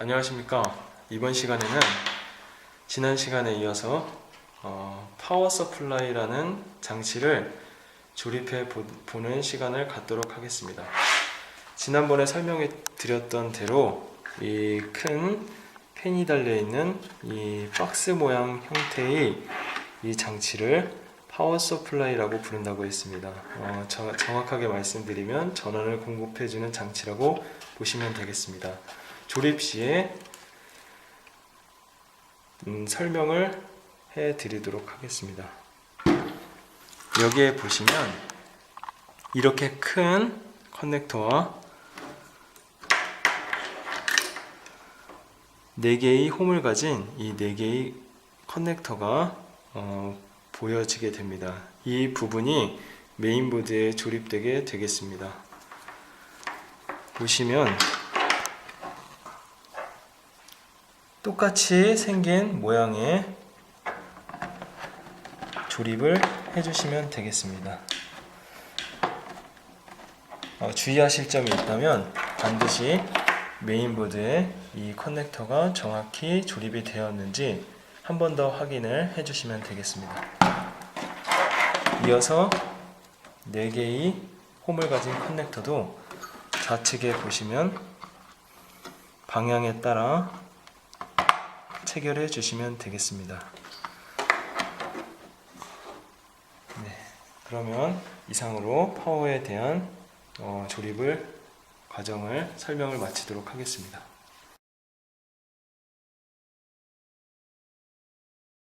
안녕하십니까. 이번 시간에는 지난 시간에 이어서 어, 파워 서플라이라는 장치를 조립해 보, 보는 시간을 갖도록 하겠습니다. 지난번에 설명해 드렸던 대로 이 큰 펜이 달려 있는 이 박스 모양 형태의 이 장치를 파워 서플라이라고 부른다고 했습니다. 어, 저- 정확하게 말씀드리면 전원을 공급해주는 장치라고 보시면 되겠습니다. 조립 시에 음, 설명을 해 드리도록 하겠습니다. 여기에 보시면 이렇게 큰 커넥터와 4개의 홈을 가진 이 4개의 커넥터가 어, 보여지게 됩니다. 이 부분이 메인보드에 조립되게 되겠습니다. 보시면 똑같이 생긴 모양의 조립을 해주시면 되겠습니다. 어, 주의하실 점이 있다면 반드시 메인보드에 이 커넥터가 정확히 조립이 되었는지 한 번 더 확인을 해주시면 되겠습니다. 이어서 4개의 홈을 가진 커넥터도 좌측에 보시면 방향에 따라 체결해 주시면 되겠습니다. 네, 그러면 이상으로 파워에 대한 어, 조립을 과정을 설명을 마치도록 하겠습니다.